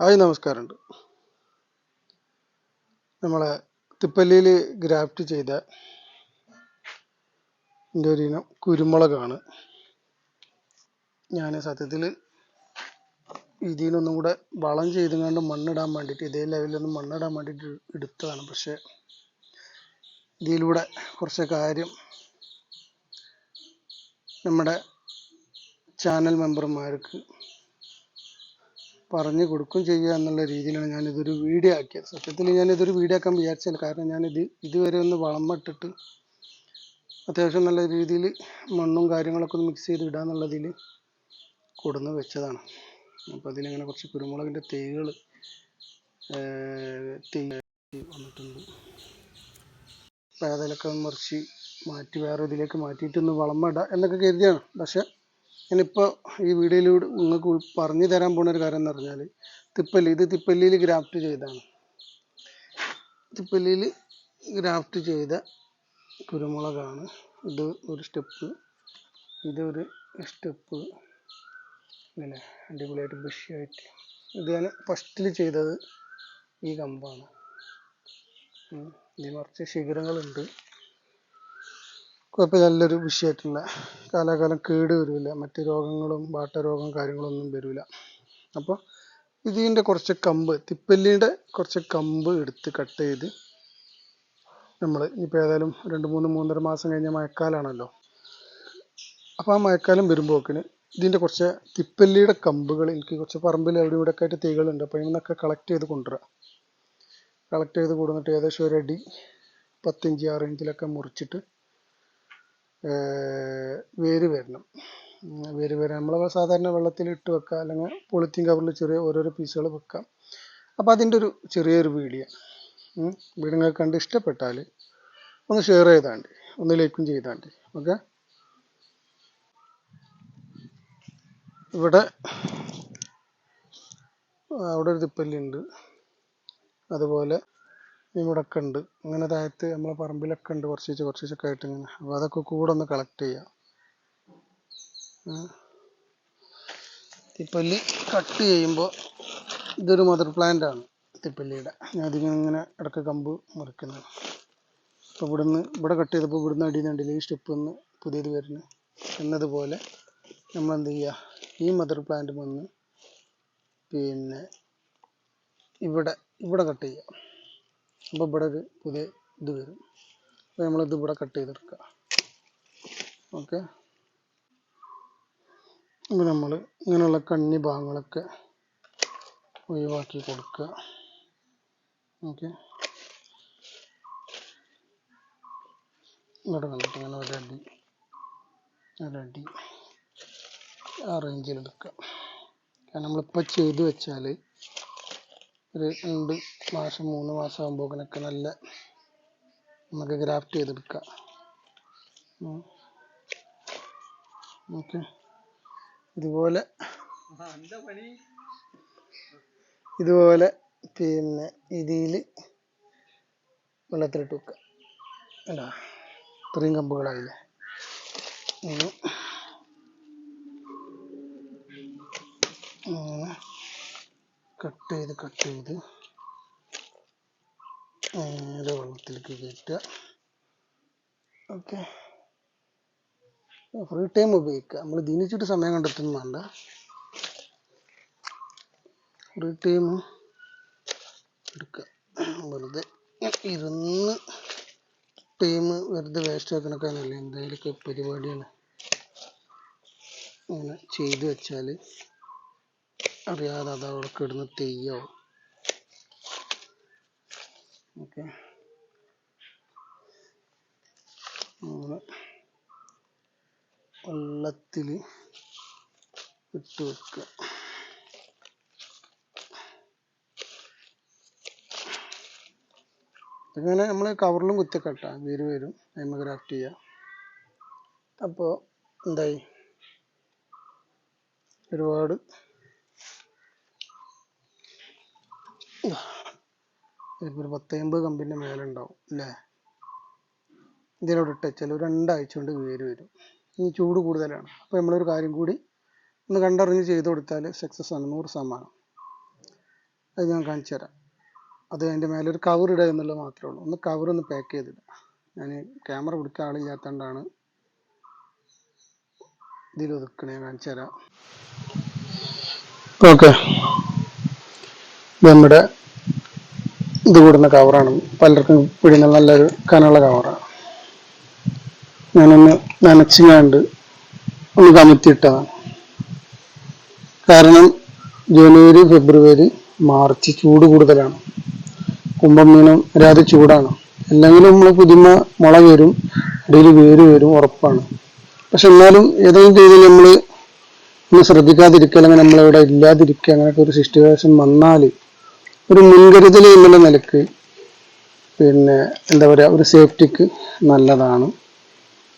Hi നമസ്കാരമുണ്ട്. നമ്മളെ തിപ്പല്ലിയിൽ graft ചെയ്ത എന്റെ ഒരു ഇനം കുരുമുളകാണ്. ഞാൻ സത്യത്തിൽ ഇതിനൊന്നും കൂടെ വളം ചെയ്തുകൊണ്ട് മണ്ണിടാൻ വേണ്ടിയിട്ട് ഇതേ ലെവലിലൊന്നും മണ്ണിടാൻ വേണ്ടിയിട്ട് എടുത്തതാണ്. പക്ഷേ ഇതിലൂടെ കുറച്ച് കാര്യം നമ്മുടെ ചാനൽ മെമ്പർമാർക്ക് പറഞ്ഞു കൊടുക്കും ചെയ്യുക എന്നുള്ള രീതിയിലാണ് ഞാൻ ഇതൊരു വീഡിയോ ആക്കിയത്. സത്യത്തിൽ ഞാൻ ഇതൊരു വീഡിയോ ആക്കാൻ വിചാരിച്ചില്ല കാരണം ഞാൻ ഞാനിത് ഇതുവരെ ഒന്ന് വളമിട്ടിട്ട് അത്യാവശ്യം നല്ല രീതിയിൽ മണ്ണും കാര്യങ്ങളൊക്കെ ഒന്ന് മിക്സ് ചെയ്ത് ഇടാന്നുള്ളതിൽ കൊടുന്ന് വെച്ചതാണ്. അപ്പോൾ അതിലിങ്ങനെ കുറച്ച് കുരുമുളകിന്റെ തൈകൾ തൈ വന്നിട്ടുണ്ട്. അപ്പോൾ അതിലൊക്കെ മറിച്ച് മാറ്റി വേറെ ഇതിലേക്ക് മാറ്റിയിട്ടൊന്ന് വളമിടാം എന്നൊക്കെ കരുതിയാണ്. പക്ഷേ ഞാനിപ്പോൾ ഈ വീഡിയോയിലൂടെ നിങ്ങൾക്ക് പറഞ്ഞു തരാൻ പോണ ഒരു കാര്യം എന്ന് പറഞ്ഞാൽ തിപ്പല്ലി ഇത് തിപ്പല്ലിയിൽ ഗ്രാഫ്റ്റ് ചെയ്താണ് തിപ്പല്ലിയിൽ ഗ്രാഫ്റ്റ് ചെയ്ത കുരുമുളകാണ്. ഇത് ഒരു സ്റ്റെപ്പ് ഇതൊരു സ്റ്റെപ്പ്. ഇങ്ങനെ അടിപൊളിയായിട്ട് ബുഷിയായിട്ട്. ഇത് ഞാൻ ഫസ്റ്റിൽ ചെയ്തത് ഈ കമ്പാണ്. ഉം. ഇതിന് കുറച്ച് ശിഖരങ്ങളുണ്ട്. കുഴപ്പമില്ല നല്ലൊരു വിഷയമായിട്ടുള്ള കാലാകാലം കേട് വരില്ല മറ്റ് രോഗങ്ങളും വാട്ടരോഗം കാര്യങ്ങളൊന്നും വരില്ല അപ്പോൾ ഇതിന്റെ കുറച്ച് കമ്പ് തിപ്പല്ലിയുടെ കുറച്ച് കമ്പ് എടുത്ത് കട്ട് ചെയ്ത് നമ്മൾ ഇപ്പോൾ ഏതായാലും രണ്ട് മൂന്ന് മൂന്നര മാസം കഴിഞ്ഞ മഴക്കാലാണല്ലോ. അപ്പോൾ ആ മഴക്കാലം വരുമ്പോക്കിന് ഇതിന്റെ കുറച്ച് തിപ്പല്ലിയുടെ കമ്പുകൾ എനിക്ക് കുറച്ച് പറമ്പിൽ അവിടെ ഇവിടെ ഒക്കെ ആയിട്ട് തൈകളുണ്ട്. അപ്പോൾ ഇന്നൊക്കെ കളക്ട് ചെയ്ത് കൊണ്ടുവരാം. കളക്ട് ചെയ്ത് കൊടുന്നിട്ട് ഏകദേശം ഒരു അടി പത്തിഞ്ച് ആറ് ഇഞ്ചിലൊക്കെ മുറിച്ചിട്ട് വേര് വരണം. വേര് വരാൻ നമ്മൾ സാധാരണ വെള്ളത്തിൽ ഇട്ട് വെക്കുക അല്ലെങ്കിൽ പോളിത്തീൻ കവറിൽ ചെറിയ ഓരോരോ പീസുകൾ വെക്കാം. അപ്പോൾ അതിന്റെ ഒരു ചെറിയൊരു വീഡിയോ. വീഡിയോ നിങ്ങൾക്ക് കണ്ട് ഇഷ്ടപ്പെട്ടാൽ ഒന്ന് ഷെയർ ചെയ്താണ്ട് ഒന്ന് ലൈക്കും ചെയ്താണ്ട്. ഓക്കെ? ഇവിടെ അവിടെ ഒരു തിപ്പല്ലി ഉണ്ട് അതുപോലെ ഇവിടൊക്കെ ഉണ്ട് ഇങ്ങനെ താഴത്ത് നമ്മളെ പറമ്പിലൊക്കെ ഉണ്ട് കുറച്ച് കുറച്ചൊക്കെ ആയിട്ട് ഇങ്ങനെ. അപ്പോൾ അതൊക്കെ കൂടെ ഒന്ന് കളക്ട് ചെയ്യാം. തിപ്പല്ലി കട്ട് ചെയ്യുമ്പോൾ ഇതൊരു മദർ പ്ലാന്റ് ആണ് തിപ്പല്ലിയുടെ. ഞാൻ അതിങ്ങനെ ഇങ്ങനെ ഇടയ്ക്ക് കമ്പ് മുറിക്കുന്നത് അപ്പോൾ ഇവിടുന്ന് ഇവിടെ കട്ട് ചെയ്തപ്പോൾ ഇവിടുന്ന് അടിയിൽ നിന്ന് അടിയിൽ ഈ സ്റ്റെപ്പ് ഒന്ന് പുതിയത് വരുന്നു. എന്നതുപോലെ നമ്മൾ എന്ത് ചെയ്യുക ഈ മദർ പ്ലാന്റ് വന്ന് പിന്നെ ഇവിടെ ഇവിടെ കട്ട് ചെയ്യുക അപ്പോൾ ഇവിടെ ഒരു പുതിയ ഇത് വരും. അപ്പോൾ നമ്മളിത് ഇവിടെ കട്ട് ചെയ്തെടുക്കുക ഓക്കെ അപ്പോൾ നമ്മൾ ഇങ്ങനെയുള്ള കണ്ണി ഭാഗങ്ങളൊക്കെ ഒഴിവാക്കി കൊടുക്കുക ഓക്കെ ഇവിടെ കണ്ടിട്ട് ഇങ്ങനെ ഒരടി ഒരടി ആ റേഞ്ചിൽ എടുക്കുക കാരണം നമ്മളിപ്പോൾ ചെയ്ത് വെച്ചാൽ ഒരു രണ്ട് മാസം മൂന്ന് മാസം ആകുമ്പോഴൊക്കെ നല്ല നമുക്ക് ഗ്രാഫ്റ്റ് ചെയ്തെടുക്കാം. ഓക്കെ. ഇതുപോലെ ഇതുപോലെ പിന്നെ ഇതിൽ വെള്ളത്തിലിട്ട് വെക്കുക. അല്ല ഇത്രയും കമ്പുകളായില്ലേ ഇനി ഇങ്ങനെ കട്ട് ചെയ്ത് കട്ട് ചെയ്ത്. നേരെ വെള്ളത്തിലേക്ക് കയറ്റുക. ഓക്കെ. ഫ്രീ ടൈം ഉപയോഗിക്കുക. നമ്മൾ ദിനിച്ചിട്ട് സമയം കണ്ടെത്തുന്നു വേണ്ട. ഫ്രീ ടൈം എടുക്കുക. വെറുതെ ഇരുന്ന് ടൈം വെറുതെ വേസ്റ്റ് ആക്കണക്കാനല്ല എന്തെങ്കിലുമൊക്കെ പരിപാടിയാണ്. ഇങ്ങനെ ചെയ്ത് വെച്ചാൽ അറിയാതെ അത് അവിടെ കിടന്ന് തെയ്യോ? ഓക്കെ. വെള്ളത്തിൽ ഇട്ട് വെക്കുക. ഇങ്ങനെ നമ്മൾ കവറിലും കുത്തിയൊക്കെ ഇട്ടാ വേര് വരും ഗ്രാഫ്റ്റ് ചെയ്യുക അപ്പോൾ എന്തായി? ഒരുപാട് ഒരു പത്തമ്പത് കമ്പിന്റെ മേലെ ഉണ്ടാവും അല്ലേ? ഇതിലോട്ട് ഇട്ട് വെച്ചാൽ ഒരു രണ്ടാഴ്ച കൊണ്ട് വേര് വരും. ഇനി ചൂട് കൂടുതലാണ്. അപ്പോൾ നമ്മളൊരു കാര്യം കൂടി ഒന്ന് കണ്ടറിഞ്ഞ് ചെയ്ത് കൊടുത്താൽ സക്സസ് ആണ് നൂറ് ശതമാനം. അത് ഞാൻ കാണിച്ചു തരാം. അത് അതിന്റെ മേലെ ഒരു കവർ ഇടുക എന്നുള്ളത് മാത്രമേ ഉള്ളൂ. ഒന്ന് കവർ ഒന്ന് പാക്ക് ചെയ്തിടുക. ഞാൻ ക്യാമറ പിടിക്കാൻ ആളില്ലാത്തതുകൊണ്ടാണ് ഇതിൽ ഒതുക്കണേ കാണിച്ചു തരാം. ഓക്കെ നമ്മുടെ ഇത് കൂടുന്ന കവറാണ് പലർക്കും പിടിയുന്ന നല്ലൊരു കനമുള്ള കവറാണ് ഞാനൊന്ന് നനച്ചുകൊണ്ട് ഒന്ന് കമത്തിയിട്ടതാണ് കാരണം ജനുവരി ഫെബ്രുവരി മാർച്ച് ചൂട് കൂടുതലാണ്. കുംഭമീനം രാത്രി ചൂടാണ്. അല്ലെങ്കിൽ നമ്മൾ പുതിമ മുള വരും ഇടയിൽ വേര് വരും ഉറപ്പാണ്. പക്ഷെ എന്നാലും ഏതെങ്കിലും രീതിയിൽ നമ്മൾ ഒന്ന് ശ്രദ്ധിക്കാതിരിക്കുക അല്ലെങ്കിൽ നമ്മളിവിടെ ഇല്ലാതിരിക്കുക അങ്ങനെയൊക്കെ ഒരു സിറ്റുവേഷൻ വന്നാൽ ഒരു മുൻകരുതൽ എന്നുള്ള നിലയ്ക്ക് പിന്നെ എന്താ പറയുക ഒരു സേഫ്റ്റിക്ക് നല്ലതാണ്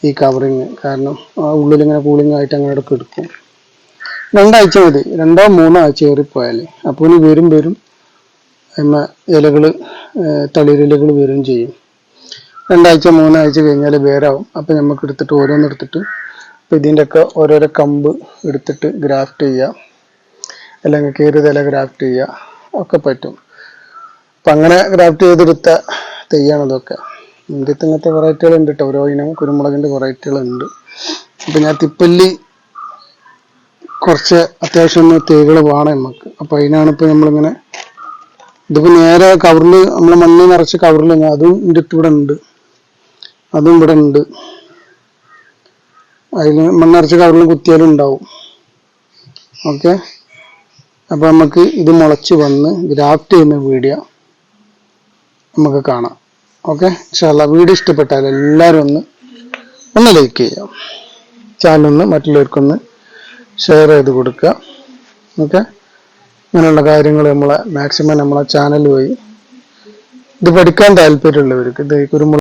ഈ കവറിങ് കാരണം ആ ഉള്ളിലിങ്ങനെ കൂളിംഗ് ആയിട്ട് അങ്ങനെ എടുക്കും. രണ്ടാഴ്ച മതി. രണ്ടോ മൂന്നോ ആഴ്ച കയറിപ്പോയാൽ അപ്പോൾ ഇനി വരും വരും എന്ന ഇലകൾ തളിരിലകൾ വരും ചെയ്യും. രണ്ടാഴ്ച മൂന്നാഴ്ച കഴിഞ്ഞാൽ വേരാവും അപ്പം നമുക്ക് എടുത്തിട്ട് ഓരോന്ന് എടുത്തിട്ട് ഇപ്പം ഇതിന്റെയൊക്കെ ഓരോരോ കമ്പ് എടുത്തിട്ട് ഗ്രാഫ്റ്റ് ചെയ്യുക അല്ലെങ്കിൽ ഇല ഗ്രാഫ്റ്റ് ചെയ്യുക ഒക്കെ പറ്റും. അപ്പം അങ്ങനെ ഗ്രാഫ്റ്റ് ചെയ്തെടുത്ത തെയ്യാണ് ഇതൊക്കെ. ഇന്ത്യത്തെ ഇങ്ങനത്തെ വെറൈറ്റികൾ ഉണ്ട് കേട്ടോ ഓരോ ഇനം കുരുമുളകിന്റെ വെറൈറ്റികൾ ഉണ്ട് അപ്പം ഞാൻ തിപ്പല്ലി കുറച്ച് അത്യാവശ്യം തേകൾ വേണം നമുക്ക് അപ്പം അതിനാണ് ഇപ്പം നമ്മളിങ്ങനെ ഇതിപ്പോൾ നേരെ കവറിൽ നമ്മൾ മണ്ണ് നിറച്ച് കവറിൽ അതും എന്റെ ഇവിടെ ഉണ്ട് അതും ഇവിടെ ഉണ്ട് അതിൽ മണ്ണിറച്ച് കവറിൽ കുത്തിയാലും ഉണ്ടാവും ഓക്കെ? അപ്പോൾ നമുക്ക് ഇത് മുളച്ച് വന്ന് ഗ്രാഫ്റ്റ് ചെയ്യുന്ന വീഡിയോ നമുക്ക് കാണാം. ഓക്കെ ഇൻഷാല്ല വീഡിയോ ഇഷ്ടപ്പെട്ടാൽ എല്ലാവരും ഒന്ന് ഒന്ന് ലൈക്ക് ചെയ്യാം. ചാനലൊന്ന് മറ്റുള്ളവർക്കൊന്ന് ഷെയർ ചെയ്ത് കൊടുക്കുക. ഓക്കെ അങ്ങനെയുള്ള കാര്യങ്ങൾ നമ്മളെ മാക്സിമം നമ്മളെ ചാനൽ വഴി ഇത് പഠിക്കാൻ താല്പര്യമുള്ളവർക്ക് ഇത് കുരുമുളക്